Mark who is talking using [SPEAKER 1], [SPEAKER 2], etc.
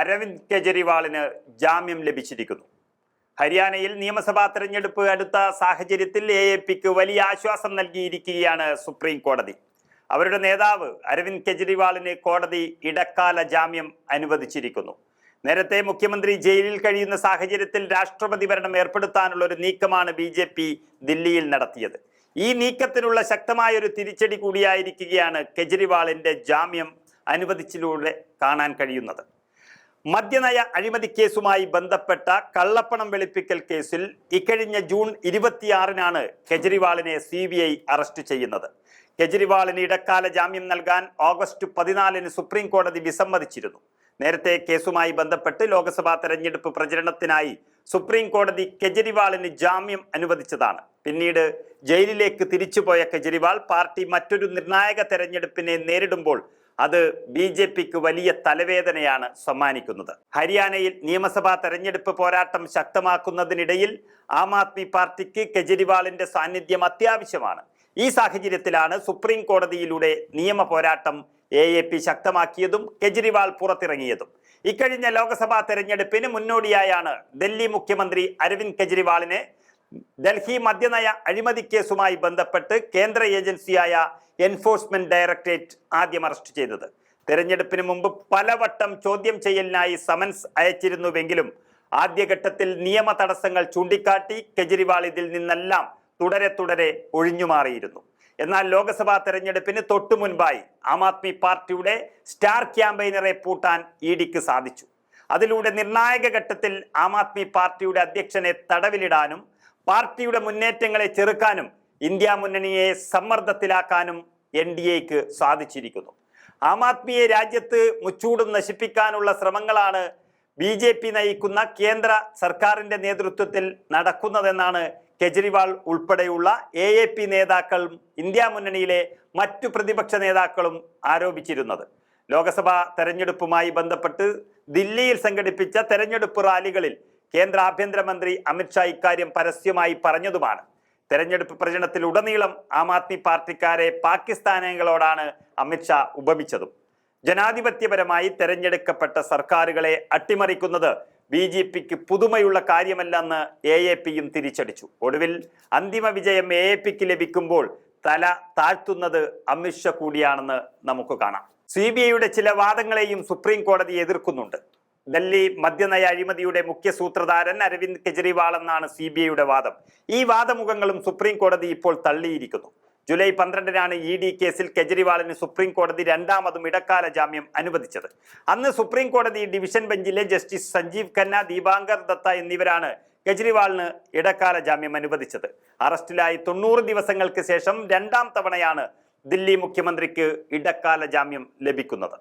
[SPEAKER 1] അരവിന്ദ് കെജ്രിവാളിന് ജാമ്യം ലഭിച്ചിരിക്കുന്നു ഹരിയാനയിൽ നിയമസഭാ തെരഞ്ഞെടുപ്പ് അടുത്ത സാഹചര്യത്തിൽ എ എ പിക്ക് വലിയ ആശ്വാസം നൽകിയിരിക്കുകയാണ് സുപ്രീം കോടതി അവരുടെ നേതാവ് അരവിന്ദ് കെജ്രിവാളിന് കോടതി ഇടക്കാല ജാമ്യം അനുവദിച്ചിരിക്കുന്നു നേരത്തെ മുഖ്യമന്ത്രി ജയിലിൽ കഴിയുന്ന സാഹചര്യത്തിൽ രാഷ്ട്രപതി ഭരണം ഏർപ്പെടുത്താനുള്ള ഒരു നീക്കമാണ് ബി ജെ പി ദില്ലിയിൽ നടത്തിയത് ഈ നീക്കത്തിനുള്ള ശക്തമായ ഒരു തിരിച്ചടി കൂടിയായിരിക്കുകയാണ് കെജ്രിവാളിന്റെ ജാമ്യം അനുവദിച്ചിലൂടെ കാണാൻ കഴിയുന്നത് മദ്യനയ അഴിമതി കേസുമായി ബന്ധപ്പെട്ട കള്ളപ്പണം വെളുപ്പിക്കൽ കേസിൽ ഇക്കഴിഞ്ഞ ജൂൺ ഇരുപത്തിയാറിനാണ് കെജ്രിവാളിനെ സി ബി ഐ അറസ്റ്റ് ചെയ്യുന്നത് കെജ്രിവാളിന് ഇടക്കാല ജാമ്യം നൽകാൻ ഓഗസ്റ്റ് പതിനാലിന് സുപ്രീം കോടതി വിസമ്മതിച്ചിരുന്നു നേരത്തെ കേസുമായി ബന്ധപ്പെട്ട് ലോക്സഭാ തെരഞ്ഞെടുപ്പ് പ്രചരണത്തിനായി സുപ്രീം കോടതി കെജ്രിവാളിന് ജാമ്യം അനുവദിച്ചതാണ് പിന്നീട് ജയിലിലേക്ക് തിരിച്ചുപോയ കെജ്രിവാൾ പാർട്ടി മറ്റൊരു നിർണായക തെരഞ്ഞെടുപ്പിനെ നേരിടുമ്പോൾ അത് ബി ജെ പിക്ക് വലിയ തലവേദനയാണ് സമ്മാനിക്കുന്നത് ഹരിയാനയിൽ നിയമസഭാ തെരഞ്ഞെടുപ്പ് പോരാട്ടം ശക്തമാക്കുന്നതിനിടയിൽ ആം ആദ്മി പാർട്ടിക്ക് കെജ്രിവാളിന്റെ സാന്നിധ്യം അത്യാവശ്യമാണ് ഈ സാഹചര്യത്തിലാണ് സുപ്രീം കോടതിയിലൂടെ നിയമ പോരാട്ടം എ എ പി ശക്തമാക്കിയതും കെജ്രിവാൾ പുറത്തിറങ്ങിയതും ഇക്കഴിഞ്ഞ ലോക്സഭാ തെരഞ്ഞെടുപ്പിന് മുന്നോടിയായാണ് ഡൽഹി മുഖ്യമന്ത്രി അരവിന്ദ് കെജ്രിവാളിനെ ഡൽഹി മദ്യനയ അഴിമതി കേസുമായി ബന്ധപ്പെട്ട് കേന്ദ്ര ഏജൻസിയായ എൻഫോഴ്സ്മെന്റ് ഡയറക്ടറേറ്റ് ആദ്യം അറസ്റ്റ് ചെയ്തത് തെരഞ്ഞെടുപ്പിന് മുമ്പ് പലവട്ടം ചോദ്യം ചെയ്യലിനായി സമൻസ് അയച്ചിരുന്നുവെങ്കിലും ആദ്യഘട്ടത്തിൽ നിയമ തടസ്സങ്ങൾ ചൂണ്ടിക്കാട്ടി കെജ്രിവാൾ ഇതിൽ നിന്നെല്ലാം തുടരെ തുടരെ ഒഴിഞ്ഞുമാറിയിരുന്നു എന്നാൽ ലോക്സഭാ തെരഞ്ഞെടുപ്പിന് തൊട്ടു മുൻപായി ആം ആദ്മി പാർട്ടിയുടെ സ്റ്റാർ ക്യാമ്പയിനറെ പൂട്ടാൻ ഇ ഡിക്ക് സാധിച്ചു അതിലൂടെ നിർണായക ഘട്ടത്തിൽ ആം ആദ്മി പാർട്ടിയുടെ അധ്യക്ഷനെ തടവിലിടാനും പാർട്ടിയുടെ മുന്നേറ്റങ്ങളെ ചെറുക്കാനും ഇന്ത്യ മുന്നണിയെ സമ്മർദ്ദത്തിലാക്കാനും എൻ ഡി എക്ക് സാധിച്ചിരിക്കുന്നു ആം ആദ്മിയെ രാജ്യത്ത് മുച്ചൂടും നശിപ്പിക്കാനുള്ള ശ്രമങ്ങളാണ് ബി ജെ പി നയിക്കുന്ന കേന്ദ്ര സർക്കാരിന്റെ നേതൃത്വത്തിൽ നടക്കുന്നതെന്നാണ് കെജ്രിവാൾ ഉൾപ്പെടെയുള്ള എ എ പി നേതാക്കളും ഇന്ത്യ മുന്നണിയിലെ മറ്റു പ്രതിപക്ഷ നേതാക്കളും ആരോപിച്ചിരുന്നത് ലോക്സഭാ തെരഞ്ഞെടുപ്പുമായി ബന്ധപ്പെട്ട് ദില്ലിയിൽ സംഘടിപ്പിച്ച തെരഞ്ഞെടുപ്പ് റാലികളിൽ കേന്ദ്ര ആഭ്യന്തരമന്ത്രി അമിത്ഷാ ഇക്കാര്യം പരസ്യമായി പറഞ്ഞതുമാണ് തെരഞ്ഞെടുപ്പ് പ്രചരണത്തിൽ ഉടനീളം ആം ആദ്മി പാർട്ടിക്കാരെ പാകിസ്ഥാനികളോടാണ് അമിത്ഷാ ഉപമിച്ചതും ജനാധിപത്യപരമായി തെരഞ്ഞെടുക്കപ്പെട്ട സർക്കാരുകളെ അട്ടിമറിക്കുന്നത് ബി ജെ പിക്ക് പുതുമയുള്ള കാര്യമല്ലെന്ന് എ എ പിയും തിരിച്ചടിച്ചു ഒടുവിൽ അന്തിമ വിജയം എ എ പിക്ക് ലഭിക്കുമ്പോൾ തല താഴ്ത്തുന്നത് അമിത്ഷാ കൂടിയാണെന്ന് നമുക്ക് കാണാം സി ബി ഐയുടെ ചില വാദങ്ങളെയും സുപ്രീം കോടതി എതിർക്കുന്നുണ്ട് ഡൽഹി മദ്യനയ അഴിമതിയുടെ മുഖ്യ സൂത്രധാരൻ അരവിന്ദ് കെജ്രിവാൾ എന്നാണ് സി ബി ഐയുടെ വാദം ഈ വാദമുഖങ്ങളും സുപ്രീം കോടതി ഇപ്പോൾ തള്ളിയിരിക്കുന്നു ജൂലൈ പന്ത്രണ്ടിനാണ് ഇ ഡി കേസിൽ കെജ്രിവാളിന് സുപ്രീം കോടതി രണ്ടാമതും ഇടക്കാല ജാമ്യം അനുവദിച്ചത് അന്ന് സുപ്രീം കോടതി ഡിവിഷൻ ബെഞ്ചിലെ ജസ്റ്റിസ് സഞ്ജീവ് ഖന്ന ദീപാങ്കർ ദത്ത എന്നിവരാണ് കെജ്രിവാളിന് ഇടക്കാല ജാമ്യം അനുവദിച്ചത് അറസ്റ്റിലായി തൊണ്ണൂറ് ദിവസങ്ങൾക്ക് ശേഷം രണ്ടാം തവണയാണ് ദില്ലി മുഖ്യമന്ത്രിക്ക് ഇടക്കാല ജാമ്യം ലഭിക്കുന്നത്